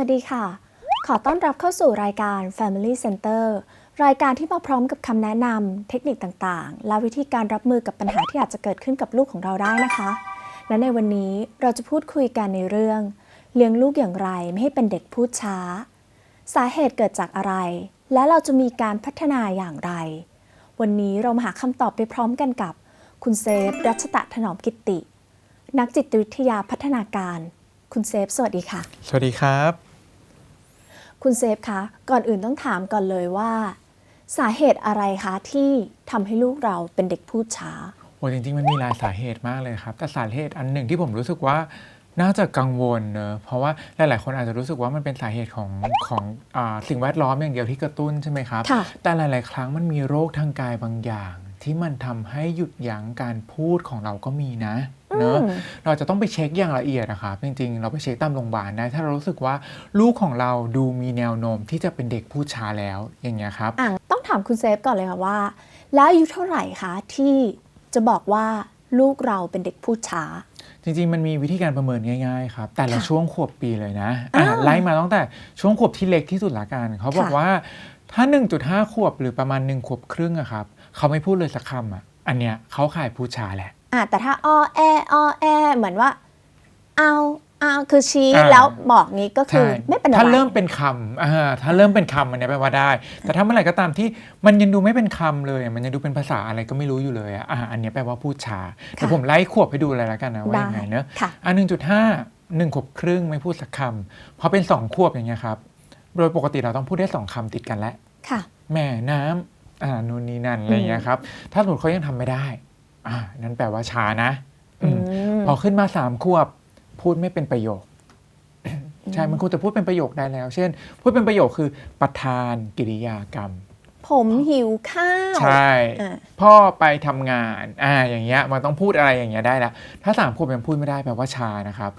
วัสดีค่ะ ขอต้อนรับเข้าสู่รายการ Family Center รายการที่มาพร้อมกับคำแนะนำเทคนิคต่างๆ และวิธีการรับมือกับปัญหาที่อาจจะเกิดขึ้นกับลูกของเราได้นะคะ และในวันนี้เราจะพูดคุยกันในเรื่อง เลี้ยงลูกอย่างไรไม่ให้เป็นเด็กพูดช้า สาเหตุเกิดจากอะไร และเราจะมีการพัฒนาอย่างไร วันนี้เรามาหาคำตอบไปพร้อมกันกับ คุณเซฟ รัชตะถนอมกิตตินักจิตวิทยาพัฒนาการคุณเซฟ สวัสดีค่ะ สวัสดีครับ คุณเซฟคะ ก่อนอื่นต้องถามก่อนเลยว่า สาเหตุอะไรคะที่ทำให้ลูกเราเป็นเด็กพูดช้าโอ้จริงๆ มันมีหลายสาเหตุมากเลยครับ แต่สาเหตุอันหนึ่งที่ผมรู้สึกว่าน่าจะกังวลเนอะเพราะว่าหลาย ๆ คนอาจจะรู้สึกว่ามันเป็นสาเหตุของของอาสิ่งแวดล้อมอย่างเดียวที่กระตุ้นใช่ไหมครับค่ะแต่หลาย ๆ ครั้งมันมีโรคทางกายบางอย่าง ที่มันทำให้หยุดยั้งการพูดของเราก็มีนะเนอะอืมเราจะต้องไปเช็คอย่างละเอียดนะครับจริงๆ เราไปเช็คตามโรงพยาบาลได้ถ้าเรารู้สึกว่าลูกของเราดูมีแนวโน้มที่จะเป็นเด็กพูดช้าแล้วอย่างเงี้ยครับอะต้องถามคุณเซฟก่อนเลยค่ะว่า แล้วอายุเท่าไหร่คะที่จะบอกว่าลูกเราเป็นเด็กพูดช้า จริงๆ มันมีวิธีการประเมินง่ายๆครับ แต่ละค่ะช่วงขวบปีเลยนะอะอ้าวไล่มาตั้งแต่ช่วงขวบที่เล็กที่สุดละกันเขาบอกค่ะว่าถ้า 1.5 ขวบหรือประมาณ 1 ขวบครึ่งอะครับ เขาไม่พูดเลยสักคำอะอันเนี้ยเขาขายพูดช้าแหละ อะแต่ถ้าอ้อแออ้อแอ เหมือนว่า เอาเอาคือชี้อ่า แล้วบอกงี้ก็คือใช่ไม่เป็นอะไรถ้าเริ่มเป็นคำอ่าถ้าเริ่มเป็นคำอันเนี้ยแปลว่าได้ แต่ถ้าเมื่อไหร่ก็ตามที่มันยังดูไม่เป็นคำเลยอะมันยังดูเป็นภาษาอะไรก็ไม่รู้อยู่เลยอะอะอันเนี้ยแปลว่าพูดช้าแต่ผมไล่ขวบให้ดูเลยละกันนะว่าได้ยังไงเนอะ ค่ะ อะหนึ่งจุดห้าหนึ่งขวบครึ่งไม่พูดสักคำพอเป็นสองขวบอย่างเงี้ยครับ โดยปกติเราต้องพูดได้สองคำติดกันแล้วค่ะ แม่น้ำ อ่านู่นนี่นั่นอะไรอย่างเงี้ยครับ ถ้าสมมติเขายังทำไม่ได้ อ่านั้นแปลว่าช้านะอืมอืมพอขึ้นมาสามขวบ พูดไม่เป็นประโยคใช่มันควรจะพูดเป็นประโยคได้แล้ว เช่น พูดเป็นประโยคคือประธานกิริยากรรม ผมหิวข้าว ใช่อ่าพ่อไปทำงานอ่าอย่างเงี้ยมันต้องพูดอะไรอย่างเงี้ยได้แล้วถ้าสามขวบยังพูดไม่ได้แปลว่าช้านะครับ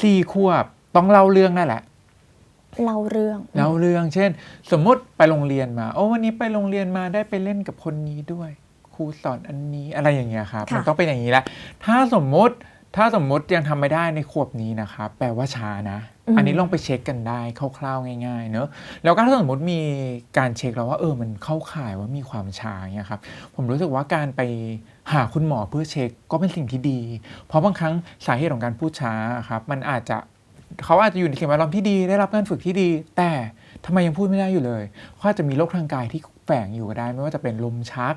สี่ขวบต้องเล่าเรื่องได้แหละ เล่าเรื่องเล่าเรื่อง เช่น สมมุติไปโรงเรียนมา โอ้วันนี้ไปโรงเรียนมาได้ไปเล่นกับคนนี้ด้วยครูสอนอันนี้อะไรอย่างเงี้ยครับค่ะมันต้องเป็นอย่างนี้แหละถ้าสมมุติถ้าสมมุติยังทำไม่ได้ในขวบนี้นะครับแปลว่าช้านะ อันนี้ลองไปเช็คกันได้คร่าวๆง่าย ๆ เนอะแล้วก็ถ้าสมมติมีการเช็คแล้วว่าเออมันเข้าข่ายว่ามีความช้าเนี่ยครับผมรู้สึกว่าการไปหาคุณหมอเพื่อเช็คก็เป็นสิ่งที่ดี เพราะบางครั้งสาเหตุของการพูดช้าครับมันอาจจะ เขาอาจจะอยู่ในสิ่งแวดล้อมที่ดีได้รับการฝึกที่ดี แต่ทำไมยังพูดไม่ได้อยู่เลยเขาอาจจะมีโรคทางกายที่แฝงอยู่ก็ได้ ไม่ว่าจะเป็นลมชัก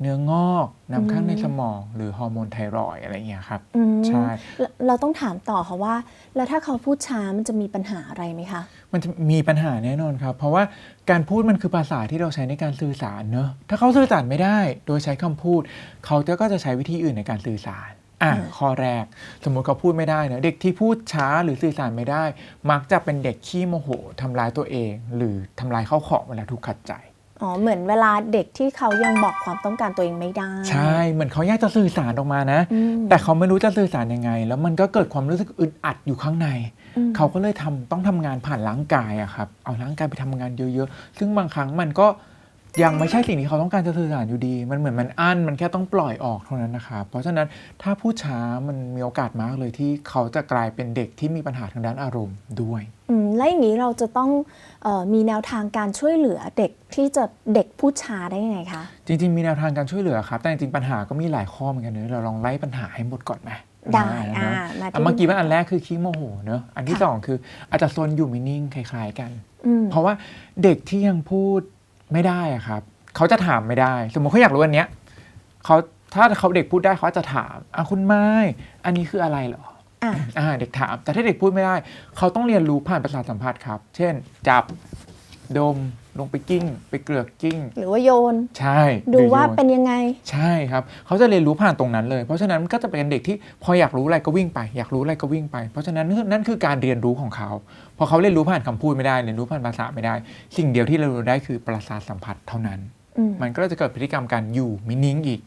เนื้องอกน้ำข้างในสมอง หรือฮอร์โมนไทรอยด์อะไรอย่างเงี้ยครับอืมใช่เราเราต้องถามต่อค่ะว่า แล้วถ้าเขาพูดช้ามันจะมีปัญหาอะไรไหมคะ มันจะมีปัญหาแน่นอนครับ เพราะว่าการพูดมันคือภาษาที่เราใช้ในการสื่อสารเนอะถ้าเขาสื่อสารไม่ได้ โดยใช้คำพูด เขาจะก็จะใช้วิธีอื่นในการสื่อสาร อะอืมข้อแรก สมมติเขาพูดไม่ได้เนอะเด็กที่พูดช้าหรือสื่อสารไม่ได้ มักจะเป็นเด็กขี้โมโหทำร้ายตัวเอง หรือทำลายข้าวของเวลาถูกขัดใจอ๋อเหมือนเวลาเด็กที่เขายังบอกความต้องการตัวเองไม่ได้ ใช่เหมือนเขาอยากจะสื่อสารออกมานะอืมแต่เขาไม่รู้จะสื่อสารยังไง แล้วมันก็เกิดความรู้สึกอึดอัดอยู่ข้างในอืมเขาก็เลยทำต้องทำงานผ่านร่างกายอะครับเอาร่างกายไปทำงานเยอะๆ ซึ่งบางครั้งมันก็ ยังไม่ใช่สิ่งที่เขาต้องการจะสื่อสารอยู่ดี มันเหมือนมันอั้น มันแค่ต้องปล่อยออกเท่านั้นนะครับเพราะฉะนั้นถ้าพูดช้ามันมีโอกาสมากเลยที่เขาจะกลายเป็นเด็กที่มีปัญหาทางด้านอารมณ์ด้วยอืมแล้วอย่างนี้เราจะต้องเออมีแนวทางการช่วยเหลือเด็กที่จะเด็กพูดช้าได้ยังไงคะ จริง ๆ มีแนวทางการช่วยเหลือครับ แต่จริงๆปัญหาก็มีหลายข้อเหมือนกันเนอะเราลองไล่ปัญหาให้หมดก่อนไหมได้เนอ่าอะมาอะที่เมื่อกี้ว่าอันแรกคือขี้โมโหเนอะอันที่ค่ะสองคืออาจจะซนอยู่ไม่นิ่งคล้าย ๆ กันอืมเพราะว่าเด็กที่ยังพูด ไม่ได้อะครับเขาจะถามไม่ได้ สมมติเขาอยากรู้อันเนี้ยเขาถ้าเขาเด็กพูดได้เขาจะถามอะคุณไม้อันนี้คืออะไรเหรออะอ่าเด็กถาม แต่ถ้าเด็กพูดไม่ได้ เขาต้องเรียนรู้ผ่านประสาทสัมผัสครับ เช่น จับดม ลงไปกิ้ง ไปเกลือกกิ้ง หรือว่าโยน ใช่ดูหรือว่าโยนเป็นยังไง ใช่ครับ เขาจะเรียนรู้ผ่านตรงนั้นเลย เพราะฉะนั้นก็จะเป็นเด็กที่พออยากรู้อะไรก็วิ่งไป อยากรู้อะไรก็วิ่งไป เพราะฉะนั้นนั่นคือการเรียนรู้ของเขา พอเขาเรียนรู้ผ่านคำพูดไม่ได้ เรียนรู้ผ่านภาษาไม่ได้ สิ่งเดียวที่เรารู้ได้คือประสาทสัมผัสเท่านั้นอืมมันก็จะเกิดพฤติกรรมการอยู่มินิ่งอีก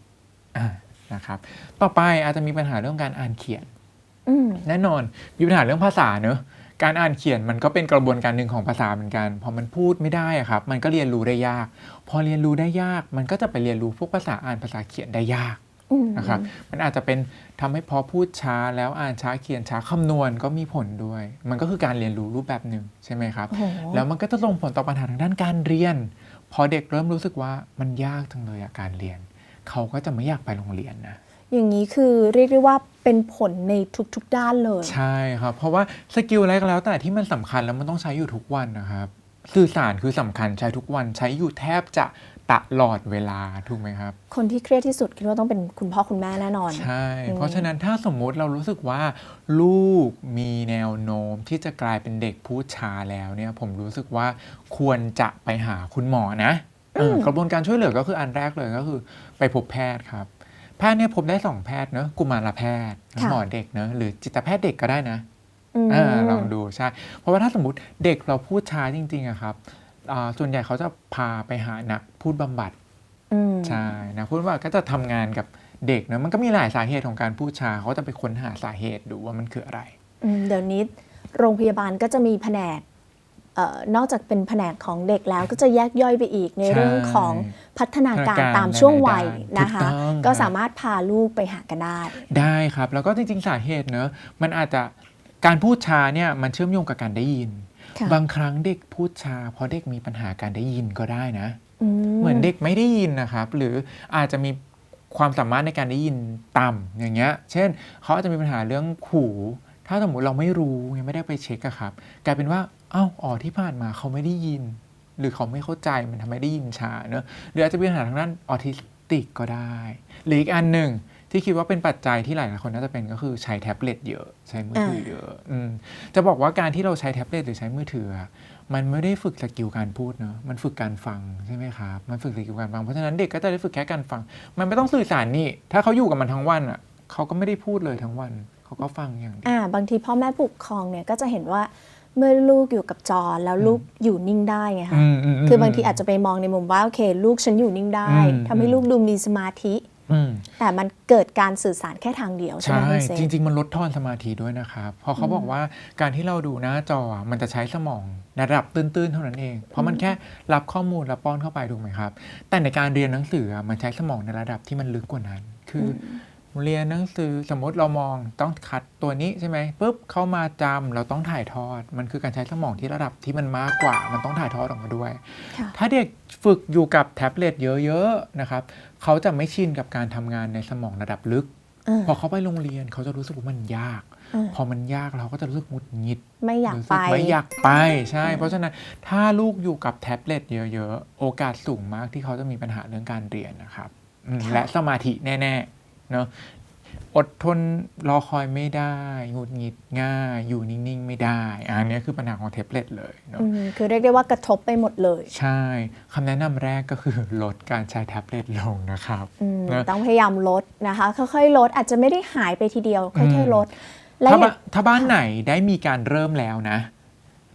อ่านะครับ ต่อไปอาจจะมีปัญหาเรื่องการอ่านเขียนอืมแน่นอนมีปัญหาเรื่องภาษาเนอะ การอ่านเขียนมันก็เป็นกระบวนการหนึ่งของภาษาเหมือนกัน พอมันพูดไม่ได้อะครับ มันก็เรียนรู้ได้ยาก พอเรียนรู้ได้ยาก มันก็จะไปเรียนรู้พวกภาษาอ่านภาษาเขียนได้ยากอืมนะครับ มันอาจจะเป็นทำให้พอพูดช้าแล้วอ่านช้าเขียนช้าคำนวณก็มีผลด้วย มันก็คือการเรียนรู้รูปแบบหนึ่งใช่ไหมครับโอ้โหแล้วมันก็จะส่งผลต่อปัญหาทางด้านการเรียน พอเด็กเริ่มรู้สึกว่ามันยากจังเลยอะการเรียน เขาก็จะไม่อยากไปโรงเรียนนะ อย่างนี้คือเรียกได้ว่าเป็นผลในทุก ๆ ด้านเลย ใช่ครับ เพราะว่าสกิลอะไรก็แล้วแต่ที่มันสำคัญแล้วมันต้องใช้อยู่ทุกวันนะครับสื่อสารคือสำคัญใช้ทุกวันใช้อยู่แทบจะตลอดเวลาถูกไหมครับ คนที่เครียดที่สุดคิดว่าต้องเป็นคุณพ่อคุณแม่แน่นอน ใช่อืมเพราะฉะนั้นถ้าสมมุติเรารู้สึกว่า ลูกมีแนวโน้มที่จะกลายเป็นเด็กพูดช้าแล้วเนี่ย ผมรู้สึกว่าควรจะไปหาคุณหมอนะเออกระบวนการช่วยเหลือก็คืออันแรกเลยก็คือ ไปพบแพทย์ครับ แพทย์เนี่ยพบได้สองแพทย์เนอะกุมารแพทย์ค่ะหมอเด็กเนอะหรือจิตแพทย์เด็กก็ได้นะอืมอ่าลองดูใช่ เพราะว่าถ้าสมมติเด็กเราพูดช้าจริงๆอะครับอ่าส่วนใหญ่เขาจะพาไปหานักพูดบำบัดอืมใช่นักพูดบำบัดก็จะทำงานกับเด็กนะมันก็มีหลายสาเหตุของการพูดช้าเขาจะไปค้นหาสาเหตุดูว่ามันคืออะไรอืมเดี๋ยวนี้โรงพยาบาลก็จะมีแผนกเอ่อ นอกจากเป็นแผนกของเด็กแล้วก็จะแยกย่อยไปอีกในใช่เรื่องของพัฒนาการพัฒนาการตามช่วงวัยหลายๆด้านนะคะถูกต้องก็ครับสามารถพาลูกไปหากันได้ ได้ครับ แล้วก็จริง ๆ สาเหตุเนอะมันอาจจะการพูดช้าเนี่ยมันเชื่อมโยงกับการได้ยินค่ะบางครั้งเด็กพูดช้าเพราะเด็กมีปัญหาการได้ยินก็ได้นะอืเหมือนเด็กไม่ได้ยินนะครับ หรืออาจจะมีความสามารถในการได้ยินต่ำอย่างเงี้ย เช่นเขาอาจจะมีปัญหาเรื่องหูถ้าสมมติเราไม่รู้ยังไม่ได้ไปเช็คอะครับ กลายเป็นว่าเอ้าอ๋อที่ผ่านมาเขาไม่ได้ยิน หรือเขาไม่เข้าใจมันทำให้ได้ยินช้าเนอะหรืออาจจะมีปัญหาทางด้านออทิสติกก็ได้หรืออีกอันหนึ่งที่คิดว่าเป็นปัจจัยที่หลายๆคนน่าจะเป็นก็คือใช้แท็บเล็ตเยอะใช้มือถือเยอะอืมจะบอกว่าการที่เราใช้แท็บเล็ตหรือใช้มือถืออะมันไม่ได้ฝึกสกิลการพูดเนอะมันฝึกการฟังใช่ไหมครับมันฝึกสกิลการฟังเพราะฉะนั้นเด็กก็จะได้ฝึกแค่การฟัง มันไม่ต้องสื่อสารนี่ ถ้าเขาอยู่กับมันทั้งวันอะเขาก็ไม่ได้พูดเลยทั้งวัน เขาก็ฟังอย่างเดียวอ่าบางทีพ่อแม่ผู้ปกครองเนี่ยก็จะเห็นว่า เมื่อลูกอยู่กับจอแล้วลูกอยู่นิ่งได้ไงคะอืมอืมมคือบางทีอาจจะไปมองในมุมว่าโอเค ลูกฉันอยู่นิ่งได้อืมทำให้ลูกดูมีสมาธิอืมแต่มันเกิดการสื่อสารแค่ทางเดียวใช่ไหมใช่คุณเซจริง ๆ มันลดทอนสมาธิด้วยนะครับเพราะเขาบอกว่าการที่เราดูหน้าจออะมันจะใช้สมองในระดับตื้น ๆ เท่านั้นเอง เพราะมันแค่รับข้อมูลแล้วป้อนเข้าไปถูกไหมครับ แต่ในการเรียนหนังสืออะมันใช้สมองในระดับที่มันลึกกว่านั้น คืออ เรียนหนังสือสมมติเรามองต้องคัดตัวนี้ใช่ไหมปุ๊บเข้ามาจำเราต้องถ่ายทอด มันคือการใช้สมองที่ระดับที่มันมากกว่า มันต้องถ่ายทอดออกมาด้วยค่ะถ้าเด็กฝึกอยู่กับแท็บเล็ตเยอะๆนะครับเขาจะไม่ชินกับการทำงานในสมองระดับลึกเออพอเขาไปโรงเรียนเขาจะรู้สึกว่ามันยากเออพอมันยากเราก็จะรู้สึกหงุดหงิด ไม่อยากรู้สึไปไม่อยากไปใช่ เพราะฉะนั้นถ้าลูกอยู่กับแท็บเล็ตเยอะๆ โอกาสสูงมากที่เขาจะมีปัญหาเรื่องการเรียนนะครับอืมค่ะและสมาธิแน่ ๆ เนาะอดทนรอคอยไม่ได้หงุดหงิดง่าย อยู่นิ่ง ๆ ไม่ได้ อันนี้คือปัญหาของแท็บเล็ตเลยเนาะอืมคือเรียกได้ว่ากระทบไปหมดเลย ใช่คำแนะนำแรกก็คือลดการใช้แท็บเล็ตลงนะครับอืมนะต้องพยายามลดนะคะ ค่อยๆลดอาจจะไม่ได้หายไปทีเดียว ค่อยๆลดและถ้าอย่าบ้างนถ้าบ้านไหนได้มีการเริ่มแล้วนะ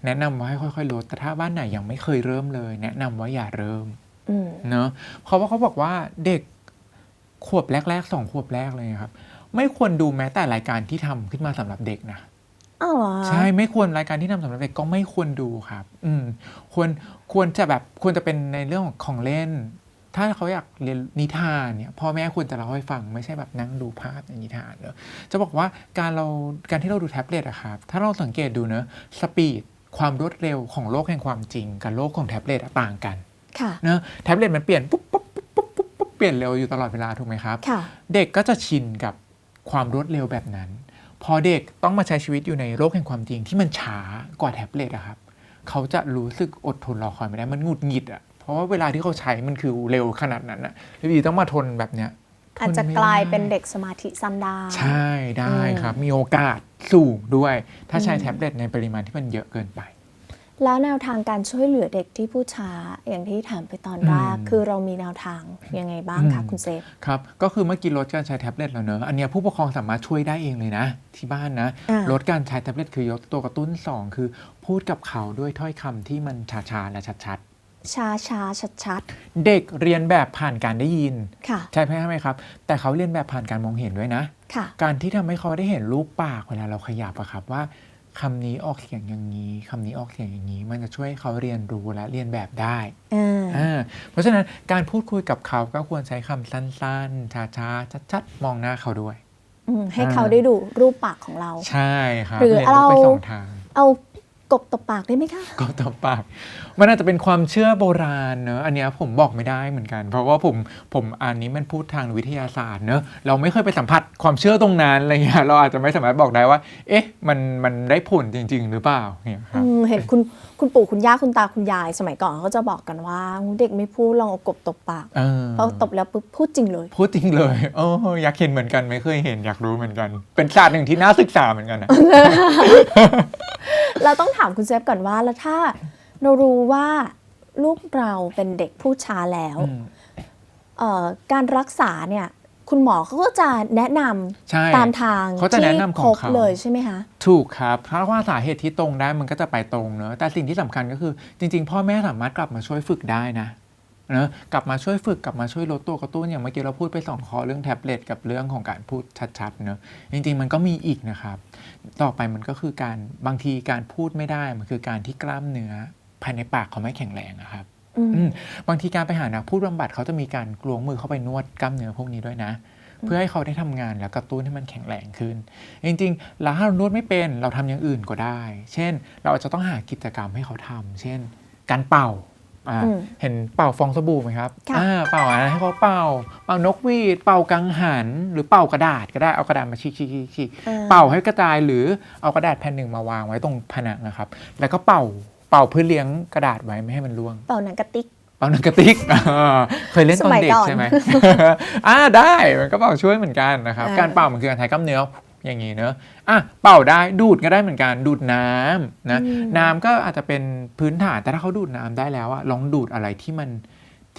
แนะนำว่าให้ค่อยๆลดแต่ถ้าบ้านไหนยังไม่เคยเริ่มเลย แนะนำว่าอย่าเริ่มอืมเนอะเพราะว่าเขาบอกว่าเด็ก ขวบแรกๆสองขวบแรกเลยครับ ไม่ควรดูแม้แต่รายการที่ทำขึ้นมาสำหรับเด็กนะอ้าวเหรอใช่ไม่ควรรายการที่ทำสำหรับเด็กก็ไม่ควรดูครับ อืมควรควรจะแบบควรจะเป็นในเรื่องของของเล่น ถ้าเขาอยากเรียนนิทานเนี่ยพ่อแม่ควรจะเล่าให้ฟังไม่ใช่แบบนั่งดูภาพในนิทานเนอะจะบอกว่าการเราการที่เราดูแท็บเล็ตอะครับถ้าเราสังเกตดูเนอะสปีดความรวดเร็วของโลกแห่งความจริง กับโลกของแท็บเล็ตอะต่างกันค่ะเนอะแท็บเล็ตมันเปลี่ยนปุ๊บปุ๊บปุ๊บปุ๊บปุ๊บปุ๊บ เปลี่ยนเร็วอยู่ตลอดเวลาถูกไหมครับ ค่ะ เด็กก็จะชินกับความรวดเร็วแบบนั้น พอเด็กต้องมาใช้ชีวิตอยู่ในโลกแห่งความจริงที่มันช้ากว่าแท็บเล็ตอะครับ เขาจะรู้สึกอดทนรอคอยไม่ได้ มันหงุดหงิดอะเพราะว่าเวลาที่เขาใช้มันคือเร็วขนาดนั้นอะแล้วอยู่ดีต้องมาทนแบบเนี้ยทนอาจจะไม่กลายได้เป็นเด็กสมาธิสั้นได้ ใช่ได้อืมครับ มีโอกาสสูงด้วย ถ้าใช้อืมแท็บเล็ตในปริมาณที่มันเยอะเกินไป แล้วแนวทางการช่วยเหลือเด็กที่พูดช้าอย่างที่ถามไปตอนแรกอืมคือเรามีแนวทางยังไงบ้างคะอืมคุณเซฟครับก็คือเมื่อกี้ลดการใช้แท็บเล็ตแล้วเนอะอันเนี้ยผู้ปกครองสามารถช่วยได้เองเลยนะ ที่บ้านนะอ่าลดการใช้แท็บเล็ตคือยกตัวกระตุ้น 2 คือ พูดกับเขาด้วยถ้อยคำที่มันช้าๆและชัดช้าช้าชัดชัดๆเด็กเรียนแบบผ่านการได้ยินๆค่ะใช่ไหมครับ แต่เขาเรียนแบบผ่านการมองเห็นด้วยนะค่ะการที่ทำให้เขาได้เห็นรูปปากเวลาเราขยับอะครับว่า คำนี้ออกเสียงอย่างนี้คำนี้ออกเสียงอย่างนี้ มันจะช่วยให้เขาเรียนรู้และเรียนแบบได้อ่าอ่าเพราะฉะนั้นการพูดคุยกับเขาก็ควรใช้คำสั้นๆช้าๆชัดๆมองหน้าเขาด้วย อืมให้อ่าเขาได้ดูรูปปากของเรา ใช่ครับหรือเรียนรู้ไปเราสองทางเอา กบตบปากได้ไหมคะก็ต่อปาก มันอาจจะเป็นความเชื่อโบราณเนอะอันเนี้ยผมบอกไม่ได้เหมือนกัน เพราะว่าผมผมอันนี้มันพูดทางวิทยาศาสตร์เนอะเราไม่เคยไปสัมผัสความเชื่อตรงนั้นอะไรเงี้ยเราอาจจะไม่สามารถบอกได้ว่า เอ๊ะ มันมันได้ผลจริง ๆ หรือเปล่าเนี่ยครับอืมเห็นคุณ คุณปู่คุณย่าคุณตาคุณยาย สมัยก่อนเขาก็จะบอกกันว่าเด็กไม่พูดลองเอากบตบปากเออพอตบแล้วปุ๊บพูดจริงเลย พูดจริงเลยโอ้อยากเห็นเหมือนกันไม่เคยเห็นอยากรู้เหมือนกัน เป็นศาสตร์หนึ่งที่น่าศึกษาเหมือนกันนะ เราต้องถามคุณเซฟก่อนว่าแล้วถ้าเรารู้ว่าลูกเราเป็นเด็กพูดช้าแล้วอืมเอ่อการรักษาเนี่ย คุณหมอเขาก็จะแนะนใช่ำตามทางเขาจะแนะนำของที่พบเขาเลยใช่ไหมคะถูกครับถ้าว่าสาเหตุที่ตรงได้มันก็จะไปตรงเนอะแต่สิ่งที่สำคัญก็คือ จริง ๆ พ่อแม่สามารถกลับมาช่วยฝึกได้นะเนอะกลับมาช่วยฝึกกลับมาช่วยลดตัวกระตุ้นอย่างเมื่อกี้เราพูดไปสองข้อเรื่องแท็บเล็ตกับเรื่องของการพูดชัดๆเนอะจริงๆมันก็มีอีกนะครับ ต่อไปมันก็คือการบางทีการพูดไม่ได้มันคือการที่กล้ามเนื้อภายในปากเขาไม่แข็งแรงนะครับอืมอืม บางทีการไปหานักพูดบำบัดเขาจะมีการกลวงมือเข้าไปนวดกล้ามเนื้อพวกนี้ด้วยนะ เพื่อให้เขาได้ทำงานแล้วกระตุ้นให้มันแข็งแรงขึ้น จริงๆแล้วถ้าเรานวดไม่เป็นเราทำอย่างอื่นก็ได้ เช่น เราอาจจะต้องหากิจกรรมให้เขาทำเช่น การเป่าอ่าอืมเห็นเป่าฟองสบู่ไหมครับค่ะอ่าเป่าอะไรให้เขาเป่า เป่านกหวีด เป่ากังหัน หรือเป่ากระดาษก็ได้ เอากระดาษมาชี้ชี้ชี้ชี้อ่เป่าให้กระจายหรือเอากระดาษแผ่นหนึ่งมาวางไว้ตรงผนังนะครับ แล้วก็เป่า เป่าเพื่อเลี้ยงกระดาษไว้ไม่ให้มันร่วง เป่าหนังกระติก เป่าหนังกระติกอ่าเคยเล่นตอนเด็สมัยกก่อนใช่ไหมอ่าได้มันก็เป่าช่วยเหมือนกันนะครับอ่าการเป่ามันคือการใช้กล้ามเนื้ออย่างนี้เนอะอะเป่าได้ดูดก็ได้เหมือนกันดูดน้ำนะอืมน้ำก็อาจจะเป็นพื้นฐานแต่ถ้าเขาดูดน้ำได้แล้วอะลองดูดอะไรที่มัน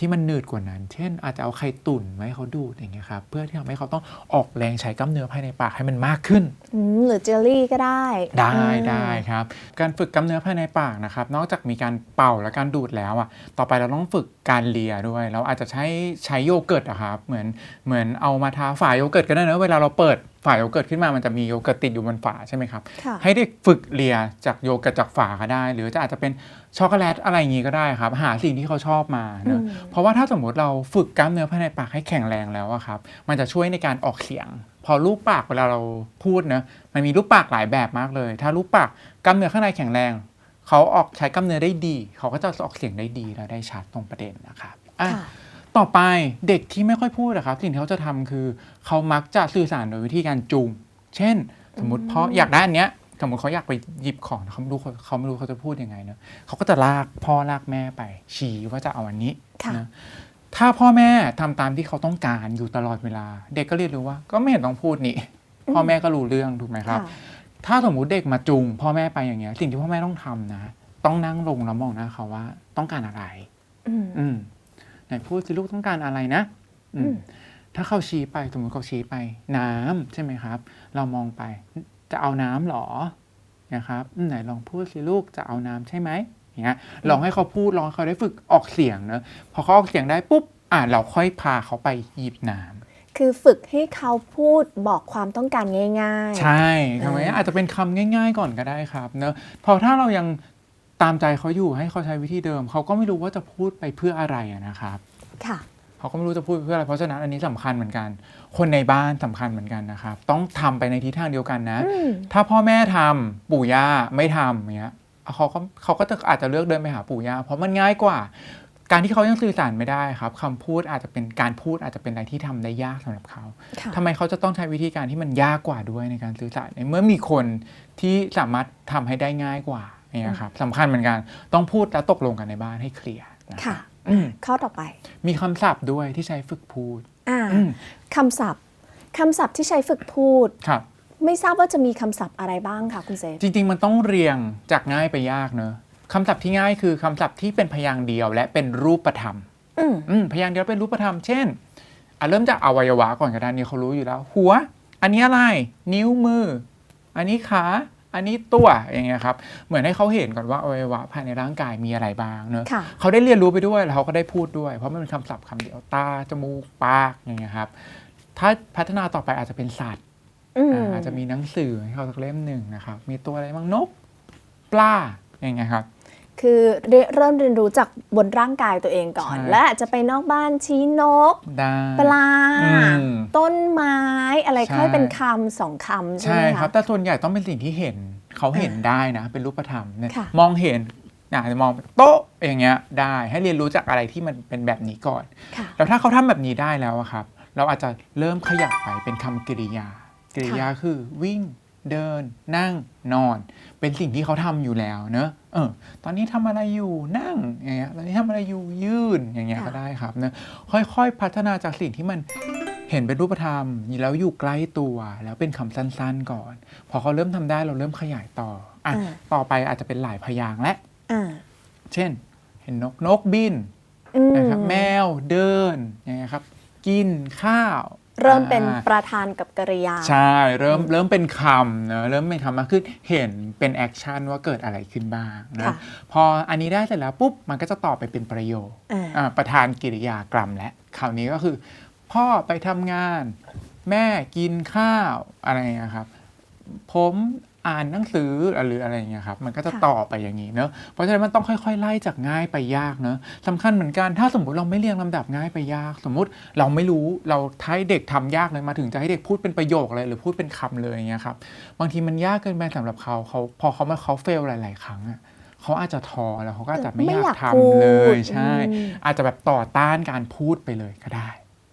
ที่มันหนืดกว่านั้น เช่น อาจจะเอาไข่ตุ่นมาให้เขาดูดอย่างเงี้ยครับเพื่อที่ทำให้เขาต้องออกแรงใช้กล้ามเนื้อภายในปากให้มันมากขึ้น อืมหรือเจลลี่ก็ได้ได้อืมได้ครับ การฝึกกล้ามเนื้อภายในปากนะครับ นอกจากมีการเป่าและการดูดแล้วอะต่อไปเราต้องฝึกการเลียด้วย เราอาจจะใช้ใช้โยเกิร์ตอะครับเหมือนเหมือนเอามาทาฝาโยเกิร์ตก็ได้นะเวลาเราเปิดฝาโยเกิร์ตขึ้นมามันจะมีโยเกิร์ตติดอยู่บนฝาใช่ไหมครับ ค่ะ ให้เด็กฝึกเลียจากโยเกิร์ตจากฝาก็ได้ หรือจะอาจจะเป็น ช็อกโกแลตอะไรอย่างงี้ก็ได้ครับ หาสิ่งที่เขาชอบมาเนอะอืมเพราะว่าถ้าสมมติเราฝึกกล้ามเนื้อภายในปากให้แข็งแรงแล้วอะครับ มันจะช่วยในการออกเสียง พอรูปปากเวลาเราพูดเนะมันมีรูปปากหลายแบบมากเลย ถ้ารูปปากกล้ามเนื้อข้างในแข็งแรง เขาออกใช้กล้ามเนื้อได้ดี เขาก็จะออกเสียงได้ดีและได้ชัดตรงประเด็นนะครับอะค่ะต่อไปเด็กที่ไม่ค่อยพูดอะครับ สิ่งที่เขาจะทำคือ เขามักจะสื่อสารโดยวิธีการจูง เช่น สมมติพ่ออยากได้อันเนี้ย สมมติเขาอยากไปหยิบของเขาไม่รู้เขาเขาไม่รู้เขาจะพูดยังไงเนอะเขาก็จะลากพ่อลากแม่ไป ชี้ว่าจะเอาอันนี้ค่ะนะถ้าพ่อแม่ทำตามที่เขาต้องการอยู่ตลอดเวลา เด็กก็เรียนรู้ว่า ก็ไม่เห็นต้องพูดนี่พ่อแม่ก็รู้เรื่องถูกไหมครับค่ะถ้าสมมุติเด็กมาจูงพ่อแม่ไปอย่างเงี้ย สิ่งที่พ่อแม่ต้องทำนะ ต้องนั่งลงแล้วมองหน้าเขาว่า ต้องการอะไร อืมอืมไหนพูดสิลูกต้องการอะไรนะ อือืมมถ้าเขาชี้ไปสมมติเขาชี้ไป น้ำใช่ไหมครับ เรามองไป จะเอาน้ำหรอนะครับอืมไหนลองพูดสิลูกจะเอาน้ำใช่ไหมอย่างเงี้ยลองให้เขาพูดลองให้เขาได้ฝึกออกเสียงเนอะพอเขาออกเสียงได้ปุ๊บอ่าเราค่อยพาเขาไปหยิบน้ำคือฝึกให้เขาพูดบอกความต้องการง่ายใช่ทำไมเออออาจจะเป็นคำง่าย ๆ ก่อนก็ได้ครับเนอะพอถ้าเรายังตามใจเขาอยู่ให้เขาใช้วิธีเดิม เขาก็ไม่รู้ว่าจะพูดไปเพื่ออะไรอะนะครับๆค่ะ เขาก็ไม่รู้จะพูดเพื่ออะไร เพราะฉะนั้นอันนี้สำคัญเหมือนกัน คนในบ้านสำคัญเหมือนกันนะครับ ต้องทำไปในทิศทางเดียวกันนะอืมถ้าพ่อแม่ทำปู่ย่าไม่ทำอย่างเงี้ยเขาก็เขาก็จะอาจจะเลือกเดินไปหาปู่ย่าเพราะมันง่ายกว่า การที่เขายังสื่อสารไม่ได้ครับคำพูดอาจจะเป็นการพูดอาจจะเป็นอะไรที่ทำได้ยากสำหรับเขาค่ะทำไมเขาจะต้องใช้วิธีการที่มันยากกว่าด้วยในการสื่อสารในเมื่อมีคนที่สามารถทำให้ได้ง่ายกว่าเนี่ยครับสำคัญเหมือนกันต้องพูดและตกลงกันในบ้านให้เคลียร์นะค่ะอืม ข้อต่อไป มีคำศัพท์ด้วยที่ใช้ฝึกพูดอ่าอืมคำศัพท์คำศัพท์ที่ใช้ฝึกพูดครับไม่ทราบว่าจะมีคำศัพท์อะไรบ้างคะคุณเซฟจริง ๆ มันต้องเรียงจากง่ายไปยากเนอะคำศัพท์ที่ง่ายคือคำศัพท์ที่เป็นพยางค์เดียว และเป็นรูปธรรมอืมอืมพยางค์เดียวเป็นรูปธรรม เช่นอะเริ่มจากอวัยวะก่อนก็ได้นี่เขารู้อยู่แล้ว หัว อันนี้อะไร นิ้วมือ อันนี้ขา อันนี้ตัวอย่างเงี้ยครับเหมือนให้เขาเห็นก่อนว่าอวัยวะภายในร่างกายมีอะไรบ้างเนอะค่ะเขาได้เรียนรู้ไปด้วยแล้วเขาก็ได้พูดด้วย เพราะมันเป็นคำศัพท์คำเดียวตาจมูกปากอย่างเงี้ยครับถ้าพัฒนาต่อไปอาจจะเป็นสัตว์อืม อ่าอาจจะมีหนังสือให้เขาสักเล่มหนึ่งนะครับมีตัวอะไรบ้างนกปลาอย่างเงี้ยครับ คือเรียเริ่มเรียนรู้จากบนร่างกายตัวเองก่อน ใช่ และอาจจะไปนอกบ้านชี้นก ได้ ปลา อืมต้นไม้อะไรใช่ ค่อยเป็นคำสองคำใช่ใช่ไหมครับคะแต่ส่วนใหญ่ต้องเป็นสิ่งที่เห็นเขาเห็นอ่าได้นะ เป็นรูปธรรมเนี่ยค่ะ มองเห็นอาจจะมองโต๊ะอย่างเงี้ยได้ให้เรียนรู้จากอะไรที่มันเป็นแบบนี้ก่อน ค่ะ แล้วถ้าเขาทำแบบนี้ได้แล้วอะครับ เราอาจจะเริ่มขยับไปเป็นคำกริยา กริยาคือวิ่ง เดิน นั่งนอน เป็นสิ่งที่เขาทำอยู่แล้วเนอะเออตอนนี้ทำอะไรอยู่นั่งอย่างเงี้ยตอนนี้ทำอะไรอยู่ยืนอย่างเงี้ยค่ะก็ได้ครับเนอะค่อยๆ พัฒนาจากสิ่งที่มันเห็นเป็นรูปธรรมแล้วอยู่ใกล้ตัวแล้วเป็นคำสั้นๆก่อน พอเขาเริ่มทำได้เราเริ่มขยายต่ออะอ่าต่อไปอาจจะเป็นหลายพยางค์และอ่าเช่น เห็นนกนกบินอืมนะครับแมวเดินอย่างเงี้ยครับ กินข้าว เริ่มเป็นอ่าประธานกับกริยา ใช่ เริ่มเริ่มเป็นคำเนอะเริ่มเป็นคำมากขึ้นเห็นเป็นแอคชั่นว่าเกิดอะไรขึ้นบ้างนะค่ะพออันนี้ได้เสร็จแล้วปุ๊บมันก็จะต่อไปเป็นประโยคอ่าอ่าประธานกิริยากรรมและคราวนี้ก็คือ พ่อไปทำงาน แม่กินข้าวอะไรอย่างเงี้ยครับ ผม อ่านหนังสือหรืออะไรอย่างเงี้ยครับมันก็จะค่ะต่อไปอย่างนี้เนอะเพราะฉะนั้นมันต้องค่อย ๆ ไล่จากง่ายไปยากเนอะสำคัญเหมือนกันถ้าสมมติเราไม่เรียงลำดับง่ายไปยาก สมมุติเราไม่รู้เราให้เด็กทำยากเลยมาถึงจะให้เด็กพูดเป็นประโยคเลยหรือพูดเป็นคำเลยอย่างเงี้ยครับบางทีมันยากเกินไปสำหรับเขาเขาพอเขามาเขาเฟลหลาย ๆ ครั้งอะเขาอาจจะท้อแล้วเขาก็อาจจะไม่ไม่อยาอยากกพูทำดเลยใช่อืมอาจจะแบบต่อต้านการพูดไปเลยก็ได้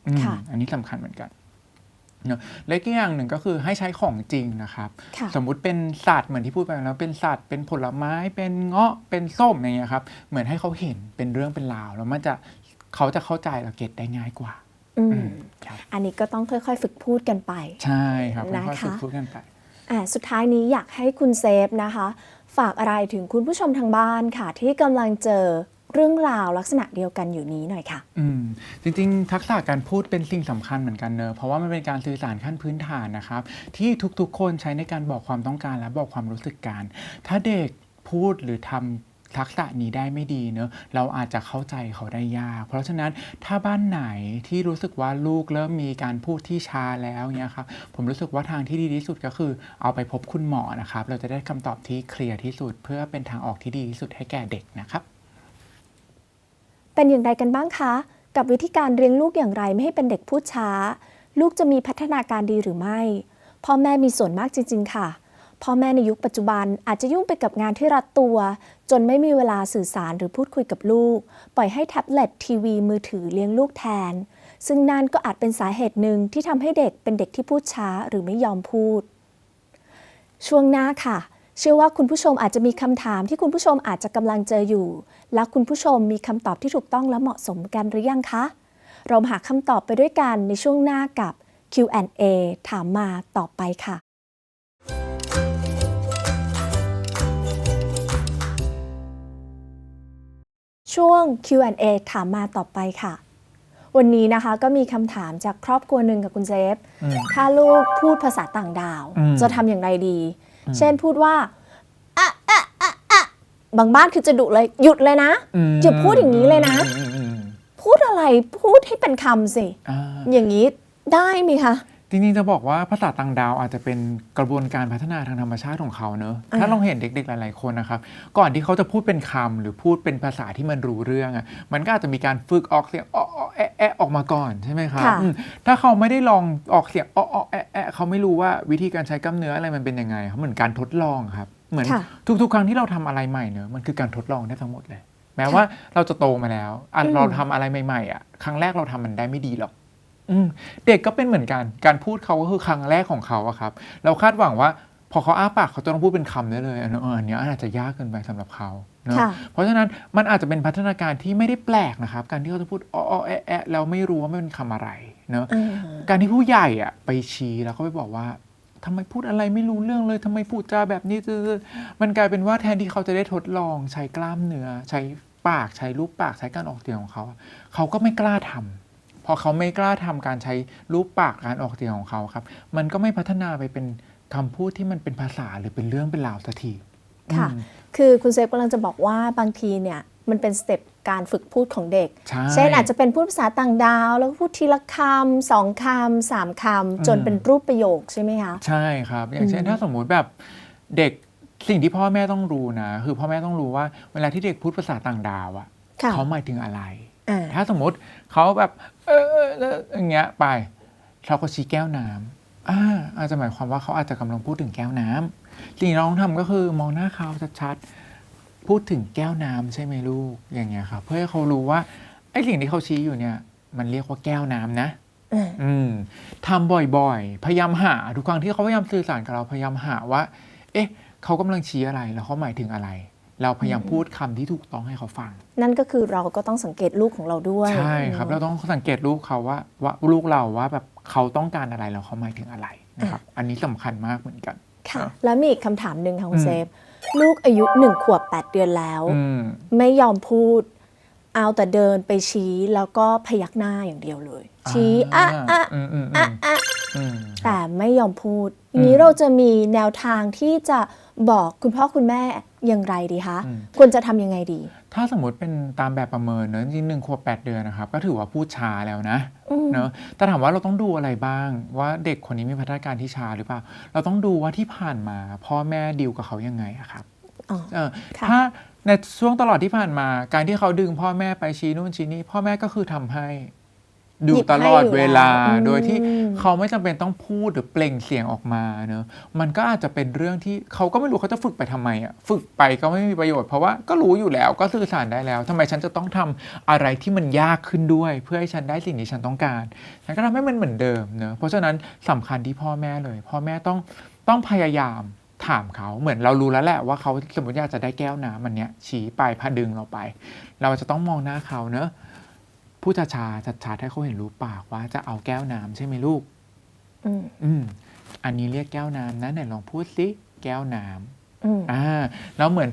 อืมค่ะอันนี้สำคัญเหมือนกัน เนอะและอีกอย่างหนึ่งก็คือให้ใช้ของจริงนะครับ ค่ะสมมุติเป็นสัตว์เหมือนที่พูดไปแล้วเป็นสัตว์เป็นผลไม้เป็นเงาะเป็นส้มอย่างเงี้ยครับเหมือนให้เขาเห็นเป็นเรื่องเป็นราวแล้วมันจะเขาจะเข้าใจและเก็ตได้ง่ายกว่า อืมอืมครับอันนี้ก็ต้องค่อยๆ ฝึกพูดกันไป ใช่ครับนะคะค่อยๆฝึกพูดกันไป อ่าสุดท้ายนี้อยากให้คุณเซฟนะคะ ฝากอะไรถึงคุณผู้ชมทางบ้านค่ะ ที่กำลังเจอ เรื่องราวลักษณะเดียวกันอยู่นี้หน่อยค่ะ อืมจริงๆ ทักษะการพูดเป็นสิ่งสำคัญเหมือนกันเนอะเพราะว่ามันเป็นการสื่อสารขั้นพื้นฐานนะครับ ที่ทุกๆ คนใช้ในการบอกความต้องการและบอกความรู้สึกกันถ้าเด็กพูดหรือทำทักษะนี้ได้ไม่ดีเนอะเราอาจจะเข้าใจเขาได้ยาก เพราะฉะนั้นถ้าบ้านไหนที่รู้สึกว่าลูกเริ่มมีการพูดที่ช้าแล้วเนี่ยครับผมรู้สึกว่าทางที่ดีที่สุดก็คือ เอาไปพบคุณหมอนะครับ เราจะได้คำตอบที่เคลียร์ที่สุด เพื่อเป็นทางออกที่ดีที่สุดให้แก่เด็กนะครับ เป็นอย่างไรกันบ้างคะ กับวิธีการเลี้ยงลูกอย่างไรไม่ให้เป็นเด็กพูดช้า ลูกจะมีพัฒนาการดีหรือไม่ พ่อแม่มีส่วนมากจริง ๆ ค่ะ พ่อแม่ในยุคปัจจุบันอาจจะยุ่งไปกับงานที่รัดตัว จนไม่มีเวลาสื่อสารหรือพูดคุยกับลูก ปล่อยให้แท็บเล็ตทีวีมือถือเลี้ยงลูกแทน ซึ่งนั่นก็อาจเป็นสาเหตุหนึ่งที่ทำให้เด็กเป็นเด็กที่พูดช้าหรือไม่ยอมพูด ช่วงหน้าค่ะ เชื่อว่าคุณผู้ชมอาจจะมีคำถามที่คุณผู้ชมอาจจะกำลังเจออยู่ และคุณผู้ชมมีคำตอบที่ถูกต้องและเหมาะสมกันหรือยังคะ เรามาหาคำตอบไปด้วยกันในช่วงหน้ากับ Q&A ถามมาต่อไปค่ะช่วง Q&A ถามมาต่อไปค่ะ วันนี้นะคะก็มีคำถามจากครอบครัวหนึ่งกับคุณเจฟอืมถ้าลูกพูดภาษาต่างดาวอืมจะทำอย่างไรดีอืม เช่นพูดว่าอะอะอะอะบางบ้านคือจะดุเลยหยุดเลยนะมอย่าพูดอย่างนี้เลยนะอืมอืมอืมพูดอะไรพูดให้เป็นคำสิอ่าอย่างนี้ได้ไหมคะ จริงๆจะบอกว่าภาษาต่างดาวอาจจะเป็นกระบวนการพัฒนาทางธรรมชาติของเขาเนอะอ่าถ้าเราเห็นเด็กๆหลายๆคนนะครับ ก่อนที่เขาจะพูดเป็นคำหรือพูดเป็นภาษาที่มันรู้เรื่องอะ่ะมันก็อาจจะมีการฝึกออกเสียงอ้ออ้อแอะแอะออกมาก่อนใช่ไหมครับค่ะอืมถ้าเขาไม่ได้ลองออกเสียงอ้ออ้อแอะแอะเขาไม่รู้ว่าวิธีการใช้กล้ามเนื้ออะไรมันเป็นยังไงครับเหมือนการทดลองครับเหมือนค่ะทุกๆ ครั้งที่เราทำอะไรใหม่เนอะมันคือการทดลองได้ทั้งหมดเลย แม้ว่าเราจะโตมาแล้วอะอืมเราทำอะไรใหม่ๆอะครั้งแรกเราทำมันได้ไม่ดีหรอกอืม เด็กก็เป็นเหมือนกัน การพูดเขาก็คือครั้งแรกของเขาอะครับ เราคาดหวังว่าพอเขาอ้าปากเขาจะต้องพูดเป็นคำได้เลยอันนั้นเอออันเนี้ยอาจจะยากเกินไปสำหรับเขาเนอะค่ะเพราะฉะนั้นมันอาจจะเป็นพัฒนาการที่ไม่ได้แปลกนะครับ การที่เขาจะพูดอ้ออ้อแอะแอะแล้วไม่รู้ว่ามันเป็นคำอะไรเนอะอืมการที่ผู้ใหญ่อะไปชี้แล้วก็ไปบอกว่าทำไมพูดอะไรไม่รู้เรื่องเลยทำไมพูดจาแบบนี้มันกลายเป็นว่าแทนที่เขาจะได้ทดลองใช้กล้ามเนื้อ ใช้ปากใช้รูปปากใช้การออกเสียงของเขา เขาก็ไม่กล้าทำ พอเขาไม่กล้าทำการใช้รูปปากการออกเสียงของเขาครับ มันก็ไม่พัฒนาไปเป็นคำพูดที่มันเป็นภาษาหรือเป็นเรื่องเป็นราวสักทีค่ะอืมคือคุณเซฟกำลังจะบอกว่าบางทีเนี่ยมันเป็นสเต็ปการฝึกพูดของเด็กใช่เช่นอาจจะเป็นพูดภาษาต่างดาว แล้วก็พูดทีละคำสองคำสามคำ จนอืมเป็นรูปประโยคใช่ไหมคะ ใช่ครับ อย่างเช่นอืมถ้าสมมุติแบบเด็กสิ่งที่พ่อแม่ต้องรู้นะ คือพ่อแม่ต้องรู้ว่าเวลาที่เด็กพูดภาษาต่างดาวอะค่ะเขาหมายถึงอะไรอ่า ถ้าสมมติเขาแบบเออเออเอออย่างเงี้ยไปเราก็ชี้แก้วน้ำอ่าอาจจะหมายความว่าเขาอาจจะกำลังพูดถึงแก้วน้ำสิ่งที่เราต้องทำก็คือมองหน้าเขาชัดๆพูดถึงแก้วน้ำใช่ไหมลูกอย่างเงี้ยครับเพื่อให้เขารู้ว่าไอ้สิ่งที่เขาชี้อยู่เนี่ย มันเรียกว่าแก้วน้ำนะอ่าอืมทำบ่อยๆ พยายามหาทุกครั้งที่เขาพยายามสื่อสารกับเราพยายามหาว่า เอ๊ะ เขากำลังชี้อะไรแล้วเขาหมายถึงอะไร เราพยายามพูดคำที่ถูกต้องให้เขาฟัง นั่นก็คือเราก็ต้องสังเกตลูกของเราด้วยใช่ครับ เราต้องสังเกตลูกเขาว่าว่าลูกเราว่าแบบเขาต้องการอะไรแล้วเขาหมายถึงอะไรนะครับอันนี้สำคัญมากเหมือนกันค่ะครับแล้วมีอีกคำถามหนึ่งค่ะคุอืณมเซฟลูกอายุหนึ่งขวบแปดเดือนแล้วอืมไม่ยอมพูด เอาแต่เดินไปชี้แล้วก็พยักหน้าอย่างเดียวเลย ชี้อะอะอืมอืมอือะมอะอืมแต่ไม่ยอมพูดอย่างนี้อืมเราจะมีแนวทางที่จะบอกคุณพ่อคุณแม่ อย่างไรดีคะอืมควรจะทำยังไงดี ถ้าสมมติเป็นตามแบบประเมินเนอะจริงๆหนึ่งขวบแปดเดือนนะครับ ก็ถือว่าพูดช้าแล้วนะอืมเนอะแต่ถามว่าเราต้องดูอะไรบ้าง ว่าเด็กคนนี้มีพัฒนาการที่ช้าหรือเปล่า เราต้องดูว่าที่ผ่านมาพ่อแม่ดีลกับเขายังไงอะครับอ๋อเออค่ะถ้าในช่วงตลอดที่ผ่านมา การที่เขาดึงพ่อแม่ไปชี้นู่นชี้นี่พ่อแม่ก็คือทำให้ ดูหยิบให้ตลอดอยู่เวลาแล้วอืมโดยที่เขาไม่จำเป็นต้องพูดหรือเปล่งเสียงออกมาเนอะมันก็อาจจะเป็นเรื่องที่เขาก็ไม่รู้เขาจะฝึกไปทำไมอะฝึกไปก็ไม่มีประโยชน์เพราะว่าก็รู้อยู่แล้วก็สื่อสารได้แล้วทำไมฉันจะต้องทำอะไรที่มันยากขึ้นด้วย เพื่อให้ฉันได้สิ่งที่ฉันต้องการฉันก็ทำให้มันเหมือนเดิมเนอะเพราะฉะนั้นสำคัญที่พ่อแม่เลย พ่อแม่ต้องต้องพยายามถามเขาเหมือนเรารู้แล้วแหละว่าเขาสมมติอยากจะได้แก้วน้ำมันเนี้ยชี้ไปพาดึงเราไป เราจะต้องมองหน้าเขาเนอะ พูดช้าๆชัดๆให้เขาเห็นรู้ปากว่าจะเอาแก้วน้ำใช่ไหมลูก อืมอืมอันนี้เรียกแก้วน้ำนะไหนลองพูดสิแก้วน้ำอืมอ่าแล้วเหมือน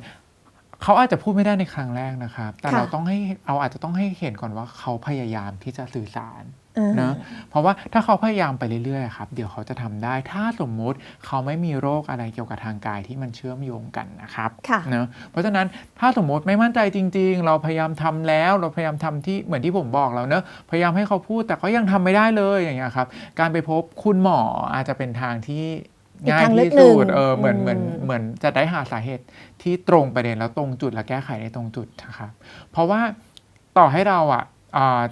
เขาอาจจะพูดไม่ได้ในครั้งแรกนะครับ แต่ค่ะ เราต้องให้เอาอาจจะต้องให้เห็นก่อนว่าเขาพยายามที่จะสื่อสารอ่าเนอะเพราะว่าถ้าเขาพยายามไปเรื่อยๆครับเดี๋ยวเขาจะทำได้ ถ้าสมมุติเขาไม่มีโรคอะไรเกี่ยวกับทางกายที่มันเชื่อมโยงกันนะครับค่ะเนอะเพราะฉะนั้นถ้าสมมติไม่มั่นใจจริง ๆ เราพยายามทำแล้วเราพยายามทำที่เหมือนที่ผมบอกแล้วเนอะพยายามให้เขาพูดแต่ก็ยังทำไม่ได้เลยอย่างเงี้ยครับการไปพบคุณหมออาจจะเป็นทางที่อีกง่ายทางเลือกที่สุดหนึ่งเออเหมือนเหมือนอืมเหมือนจะได้หาสาเหตุที่ตรงประเด็นแล้วตรงจุดและแก้ไขในตรงจุดนะครับเพราะว่าต่อให้เราอะอ่า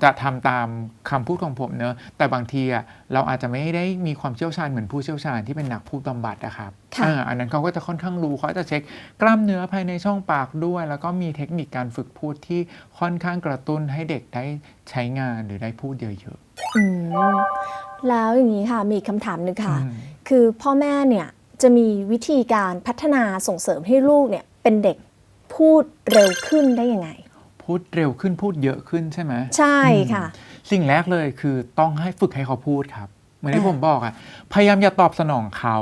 จะทำตามคำพูดของผมเนอะแต่บางทีอะเราอาจจะไม่ได้มีความเชี่ยวชาญเหมือนผู้เชี่ยวชาญที่เป็นนักพูดบำบัดนะครับค่ะอ่าอันนั้นเขาก็จะค่อนข้างรู้เขาจะเช็คกล้ามเนื้อภายในช่องปากด้วย แล้วก็มีเทคนิคการฝึกพูดที่ค่อนข้างกระตุ้นให้เด็กได้ใช้งานหรือได้พูดเยอะอืมแล้วอย่างนี้ค่ะมีอีกคำถามหนึ่งๆค่ะอืมคือพ่อแม่เนี่ยจะมีวิธีการพัฒนาส่งเสริมให้ลูกเนี่ยเป็นเด็กพูดเร็วขึ้นได้ยังไง พูดเร็วขึ้นพูดเยอะขึ้นใช่ไหมใช่ค่ะ สิ่งแรกเลยคือต้องให้ฝึกให้เขาพูดครับ เหมือนที่อ่าผมบอกอะพยายามอย่าตอบสนองเขา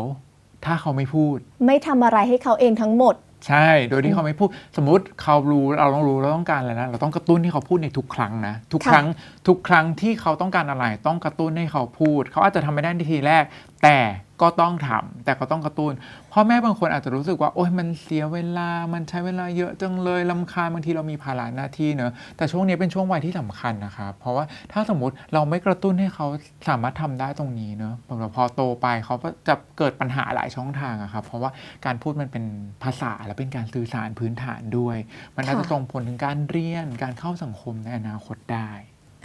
ถ้าเขาไม่พูด ไม่ทำอะไรให้เขาเองทั้งหมด ใช่ โดยที่เขาไม่พูด สมมุติเขารู้เราต้องรู้เราต้องการอะไรนะเราต้องกระตุ้นให้เขาพูดในทุกครั้งนะทุกค่ะครั้ง ทุกครั้งที่เขาต้องการอะไร ต้องกระตุ้นให้เขาพูด เขาอาจจะทำไม่ได้ในทีแรก แต่ ก็ต้องทำแต่ก็ต้องกระตุ้นพ่อแม่บางคนอาจจะรู้สึกว่า โอ๊ยมันเสียเวลา มันใช้เวลาเยอะจังเลยลำคาญบางทีเรามีภาระหน้าที่เนอะแต่ช่วงนี้เป็นช่วงวัยที่สำคัญนะครับเพราะว่าถ้าสมมติเราไม่กระตุ้นให้เขาสามารถทำได้ตรงนี้เนอะพอโตไปเขาก็จะเกิดปัญหาหลายช่องทางอะครับเพราะว่าการพูดมันเป็นภาษาและเป็นการสื่อสารพื้นฐานด้วย มันอาจจะส่งผลถึงการเรียนการเข้าสังคมในอนาคตได้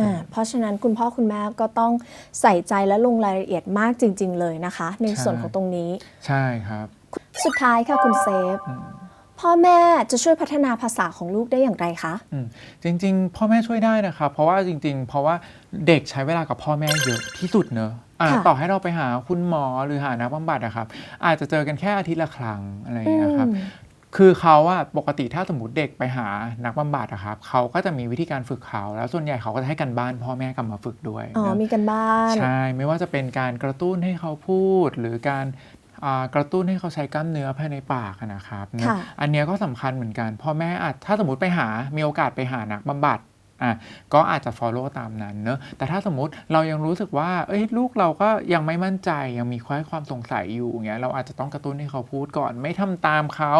อ่าเพราะฉะนั้นคุณพ่อคุณแม่ก็ต้องใส่ใจและลงรายละเอียดมากจริง ๆ เลยนะคะ ในใช่ส่วนของตรงนี้ ใช่ครับสุดท้ายค่ะคุณเซฟ อืม พ่อแม่จะช่วยพัฒนาภาษาของลูกได้อย่างไรคะ อืมจริงๆ พ่อแม่ช่วยได้นะครับ เพราะว่าจริง ๆ เพราะว่าเด็กใช้เวลากับพ่อแม่เยอะที่สุดเนอะอะค่ะต่อให้เราไปหาคุณหมอหรือหานักบำบัดอะครับ อาจจะเจอกันแค่อาทิตย์ละครั้งอะไรอย่างเงี้ยครับ อืม คือเขาอะปกติถ้าสมมติเด็กไปหานักบำบัดอะครับเขาก็จะมีวิธีการฝึกเขาแล้วส่วนใหญ่เขาก็จะให้กันบ้านพ่อแม่กลับมาฝึกด้วยอ๋อเนอะมีกันบ้านใช่ไม่ว่าจะเป็นการกระตุ้นให้เขาพูด หรือการอ่ากระตุ้นให้เขาใช้กล้ามเนื้อภายในปากอะนะครับเนอะค่ะอันเนี้ยก็สำคัญเหมือนกันพ่อแม่อาจถ้าสมมติไปหามีโอกาสไปหานักบำบัด อะก็อาจจะ follow ตามนั้นเนอะแต่ถ้าสมมติเรายังรู้สึกว่า เอ้ยลูกเราก็ยังไม่มั่นใจยังมีความสงสัยอยู่อย่างเงี้ยเราอาจจะต้องกระตุ้นให้เขาพูดก่อนไม่ทำตามเขา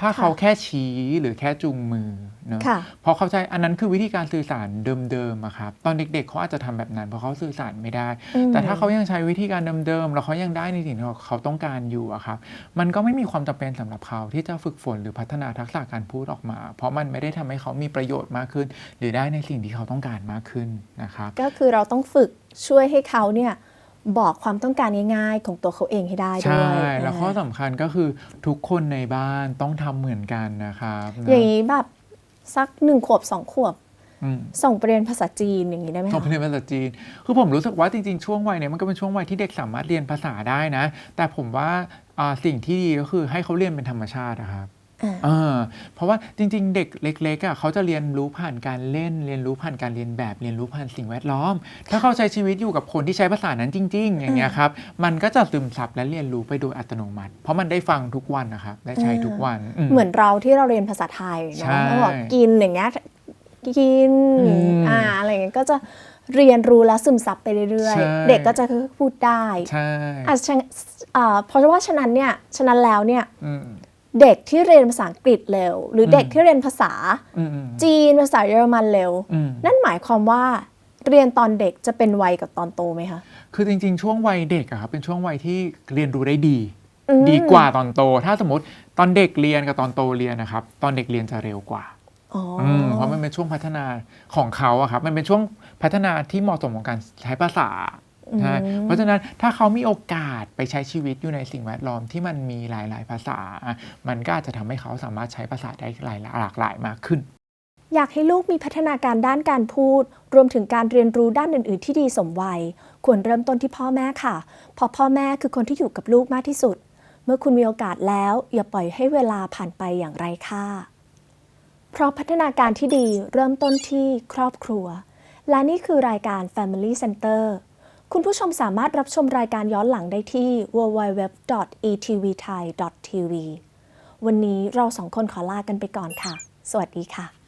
ถ้าค่ะเขาแค่ชี้หรือแค่จูงมือ เนอะค่ะเพราะเข้าใจอันนั้นคือวิธีการสื่อสารเดิมๆอะครับตอนเด็กๆเขาอาจจะทำแบบนั้น เพราะเขาสื่อสารไม่ได้อืมแต่ถ้าเขายังใช้วิธีการเดิมๆแล้วเขายังได้ในสิ่งที่เขาต้องการอยู่อะครับมันก็ไม่มีความจำเป็นสำหรับเขาที่จะฝึกฝนหรือพัฒนาทักษะการพูดออกมา เพราะมันไม่ได้ทำให้เขามีประโยชน์มากขึ้น หรือได้ในสิ่งที่เขาต้องการมากขึ้นนะครับก็คือเราต้องฝึกช่วยให้เขาเนี่ยบอกความต้องการง่ายๆ ของตัวเขาเองให้ได้ด้ใช่วยแล้วข้ออ่าสำคัญก็คือทุกคนในบ้านต้องทำเหมือนกันนะครับนะอย่างนี้แบบ สักหนึ่งขวบสองขวบอืมส่งไปเรียนภาษาจีนอย่างนี้ได้ไหมต้องคะไปเรียนภาษาจีน คือผมรู้สึกว่าจริงๆ ช่วงวัยเนี้ยมันก็เป็นช่วงวัยที่เด็กสามารถเรียนภาษาได้นะ แต่ผมว่าอ่าสิ่งที่ดีก็คือให้เขาเรียนเป็นธรรมชาตินะครับอ่า เออเพราะว่าจริง ๆ เด็กเล็กๆอะเขาจะเรียนรู้ผ่านการเล่น เรียนรู้ผ่านการเรียนแบบ เรียนรู้ผ่านสิ่งแวดล้อม ถ้าเขาใช้ชีวิตอยู่กับคนที่ใช้ภาษานั้นจริง ๆ อย่างเงี้ยครับ มันก็จะซึมซับและเรียนรู้ไปโดยอัตโนมัติ เพราะมันได้ฟังทุกวันนะครับ ได้ใช้ทุกวัน เหมือนเราที่เราเรียนภาษาไทยใช่เนาะเขาบอกกินอย่างเงี้ย กินอืมอ่า อะไรอย่างเงี้ย ก็จะเรียนรู้และซึมซับไปเรื่อยใช่ๆเด็กก็จะพูดได้ ใช่อะฉะอ่าเพราะว่าฉะนั้นเนี่ย ฉะนั้นแล้วเนี่ยอืม เด็กที่เรียนภาษาอังกฤษเร็ว หรืออมเด็กที่เรียนภาษาอืมอืมจีนภาษาเยอรมันเร็วอืมนั่นหมายความว่าเรียนตอนเด็กจะเป็นวัยกับตอนโตไหมคะ คือจริง ๆ ช่วงวัยเด็กอะครับเป็นช่วงวัยที่เรียนรู้ได้ดีอืมดีกว่าตอนโต ถ้าสมมติตอนเด็กเรียนกับตอนโตเรียนนะครับ ตอนเด็กเรียนจะเร็วกว่าอ๋ออืมเพราะมันเป็นช่วงพัฒนาของเขาอะครับ มันเป็นช่วงพัฒนาที่เหมาะสมของการใช้ภาษา ใช่เพราะฉะนั้นถ้าเขามีโอกาสไปใช้ชีวิตอยู่ในสิ่งแวดล้อมที่มันมีหลาย ๆ ภาษา มันก็อาจจะทำให้เขาสามารถใช้ภาษาได้หลายหลากหลายมากขึ้น อยากให้ลูกมีพัฒนาการด้านการพูด รวมถึงการเรียนรู้ด้านอื่น ๆ ที่ดีสมวัย ควรเริ่มต้นที่พ่อแม่ค่ะ เพราะพ่อแม่คือคนที่อยู่กับลูกมากที่สุด เมื่อคุณมีโอกาสแล้ว อย่าปล่อยให้เวลาผ่านไปอย่างไร้ค่าเพราะพัฒนาการที่ดีเริ่มต้นที่ครอบครัว และนี่คือรายการ Family Center คุณผู้ชมสามารถรับชมรายการย้อนหลังได้ที่ www.etvthai.tv วันนี้เราสองคนขอลากันไปก่อนค่ะ สวัสดีค่ะ